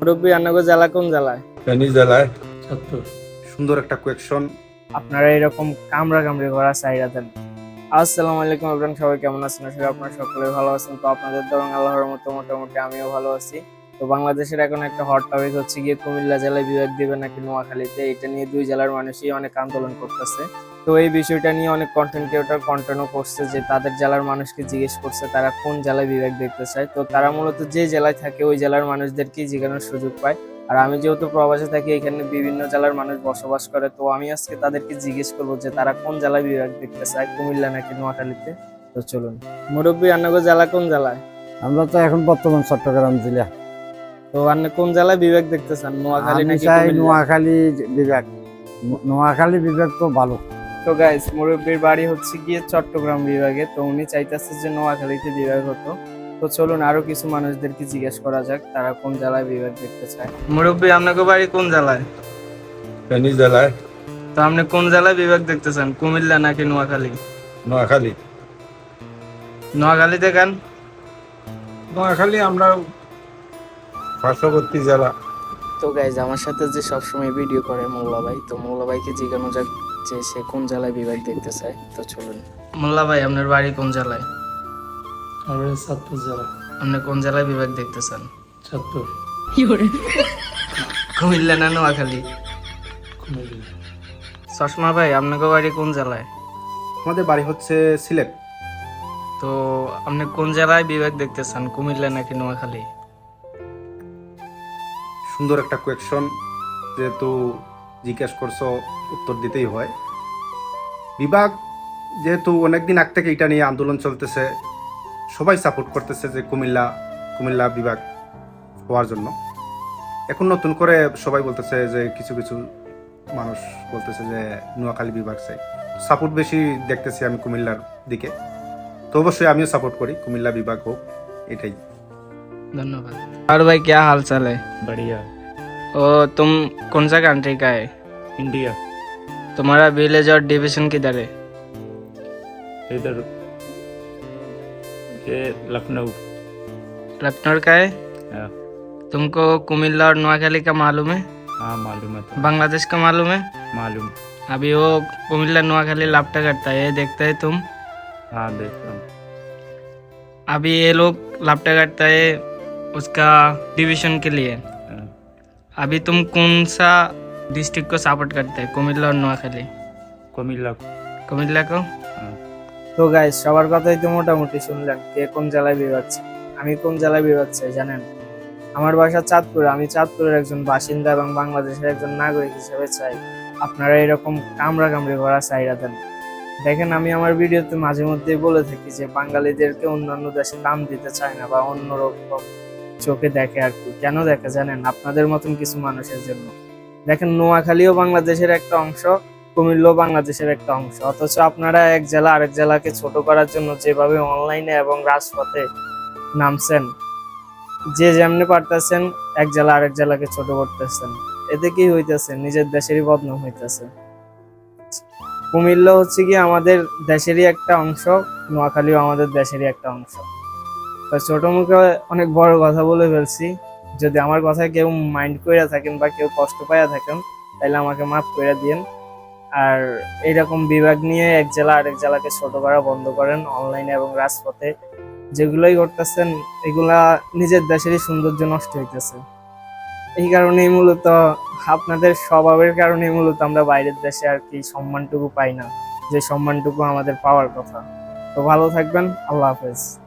মুরব্বী আন্নাগো জেলা কোন জেলায় ফেনী জেলায় ছাত্র সুন্দর একটা কোয়েকশন আপনারা এরকম কামড়া কামড়ি করা চাইরা দেন। আসসালামু আলাইকুম আপনার সবাই কেমন আছেন? আসলে আপনারা সকলে ভালো আছেন। তো আপনাদের দরং আল্লাহর মতো মোটামুটি আমিও ভালো আছি। তো বাংলাদেশের এখন একটা হট টপিক হচ্ছে গিয়ে কুমিল্লা জেলায় বিভাগ দিবে নাকি নোয়াখালীতে? এটা নিয়ে দুই জেলার মানুষই অনেক আন্দোলন করতেছে। তো এই বিষয়টা নিয়ে অনেক কন্টেন্ট ক্রিয়েটর কন্টেন্টও করছে যে তাদের জেলার মানুষকে জিজ্ঞেস করছে তারা কোন জেলায় বিভাগ দেখতে চায়। তো তারা মূলত যে জেলায় থাকে ওই জেলার মানুষদেরকেই জিজ্ঞানোর সুযোগ পায়। আর আমি যেহেতু প্রবাসে থাকি, এখানে বিভিন্ন জেলার মানুষ বসবাস করে, তো আমি আজকে তাদেরকে জিজ্ঞেস করব যে তারা কোন জেলায় বিভাগ দেখতে চায়, কুমিল্লা নাকি নোয়াখালীতে? তো চলুন। মুরব্বী, আন্নাগো জেলা কোন জেলায়? আমরা তো এখন বর্তমান চট্টগ্রাম জেলা। তো আপনি কোন জেলায় বিভাগ দেখতে চান নোয়াখালী নাকি চাই নোয়াখালী বিভাগ। নোয়াখালী বিভাগ তো ভালো। তো গাইস মুরব্বীর বাড়ি হচ্ছে গিয়ে চট্টগ্রাম বিভাগে। তো উনি চাইতেছে যে নোয়াখালীতে বিভাগ হতো। তো চলুন আরও কিছু মানুষদেরকে জিজ্ঞেস করা যাক তারা কোন জেলায় বিভাগ দেখতে চায়। মুরব্বী আপনাকে বাড়ি কোন জেলায়? ফেনী জেলায়। তো আপনি কোন জেলায় বিভাগ দেখতে চান কুমিল্লা নাকি নোয়াখালী? নোয়াখালী। নোয়াখালীতে কেন? নোয়াখালী আমরা পার্শ্ববর্তী জেলা। তো গাইজ আমার সাথে যে সবসময় ভিডিও করে মোল্লা ভাই তো মোল্লা ভাইকে জিজ্ঞানো যাক যে সে কোন জেলায় বিভাগ দেখতে চায় তো চলুন। মোল্লা ভাই আপনার বাড়ি কোন জেলায়? আমরা চাঁদপুর জেলা। আপনি কোন জেলায় বিভাগ দেখতে চান চাঁদপুর কুমিল্লা না নোয়াখালী? কুমিল্লা। চশমা ভাই আপনাকে বাড়ি কোন জেলায়? আমাদের বাড়ি হচ্ছে সিলেট। তো আপনি কোন জেলায় বিভাগ দেখতে চান কুমিল্লা নাকি নোয়াখালী? সুন্দর একটা কোয়েকশন যেহেতু জিজ্ঞেস করছ, উত্তর দিতেই হয়। বিভাগ যেহেতু অনেকদিন আগ থেকে এটা নিয়ে আন্দোলন চলতেছে, সবাই সাপোর্ট করতেছে যে কুমিল্লা কুমিল্লা বিভাগ হওয়ার জন্য। এখন নতুন করে সবাই বলতেছে যে কিছু কিছু মানুষ বলতেছে যে নোয়াখালী বিভাগ চাই সাপোর্ট বেশি দেখতেছি আমি কুমিল্লার দিকে। তো অবশ্যই আমিও সাপোর্ট করি, কুমিল্লা বিভাগ হোক, এটাই। ধন্যবাদ। আর ভাই, কে হাল চালে? बढ़िया। ओ तुम कौन सा कंट्री का है? इंडिया तुम्हारा विलेज और डिवीज़न किधर है? इधर ये लखनऊ। लखनऊ का है? हाँ। तुमको कुमिल्ला और नोआखाली का मालूम है? हाँ, मालूम है तो। बांग्लादेश का मालूम है? मालूम। अभी वो कुमिल्ला नोआखाली लापटा करता है ये देखते है तुम? हाँ देखता हूँ। अभी ये लोग लापटा करता है उसका डिवीजन के लिए हाँ, अभी तुम कौन सा डिस्ट्रिक्ट को सपोर्ट करते हैं कुमिल्ला और नोआखाली कुमिल्ला কুমিল্লা কো हाँ। তো গাইস সবার কথাই তো মোটামুটি শুনলেন কে কোন জেলায় বিভাগ চায় আমি কোন জেলায় বিভাগ চাই জানেন আমার বাসা চাঁদপুর আমি চাঁদপুরের একজন বাসিন্দা এবং বাংলাদেশের একজন নাগরিক হিসেবে চাই আপনারা এরকম কামড়া কামড়ি করা চাইরা দেন দেখেন আমি আমার ভিডিওতে মাঝে মধ্যে বলে থাকি যে বাঙালিদেরকে অন্যান্য দেশে দাম দিতে চায় না বা অন্যরকম চোখে দেখে আর কি। কেন দেখে জানেন? আপনাদের মতন কিছু মানুষের জন্য। দেখেন, নোয়াখালীও বাংলাদেশের একটা অংশ, কুমিল্লাও বাংলাদেশের একটা অংশ। অথচ আপনারা এক জেলা আরেক জেলাকে ছোট করার জন্য যেভাবে অনলাইনে এবং রাজপথে নামছেন, যে যেমনি পারতেছেন, এক জেলা আরেক জেলাকে ছোট করতেছেন। এতে কি হইতেছে? নিজের দেশেরই বদনাম হইতেছে। কুমিল্লা হচ্ছে কি আমাদের দেশেরই একটা অংশ, নোয়াখালীও আমাদের দেশেরই একটা অংশ। ছোট মুখে অনেক বড় কথা বলে ফেলছি। যদি আমার কথায় কেউ মাইন্ড কইরা থাকেন বা কেউ কষ্ট পাইয়া থাকেন তাহলে আমাকে মাফ করে দিন আর এইরকম বিভাগ নিয়ে এক জেলা আরেক জেলাকে ছোট করা, বন্ধ করেন অনলাইনে এবং রাজপথে। যেগুলোই করতেছেন এগুলা নিজের দেশেরই সৌন্দর্য নষ্ট হইতেছে। এই কারণেই মূলত, আপনাদের স্বভাবের কারণেই মূলত আমরা বাইরের দেশে আর কি সম্মানটুকু পাই না। যে সম্মানটুকু আমাদের পাওয়ার কথা। তো ভালো থাকবেন, আল্লাহ হাফেজ।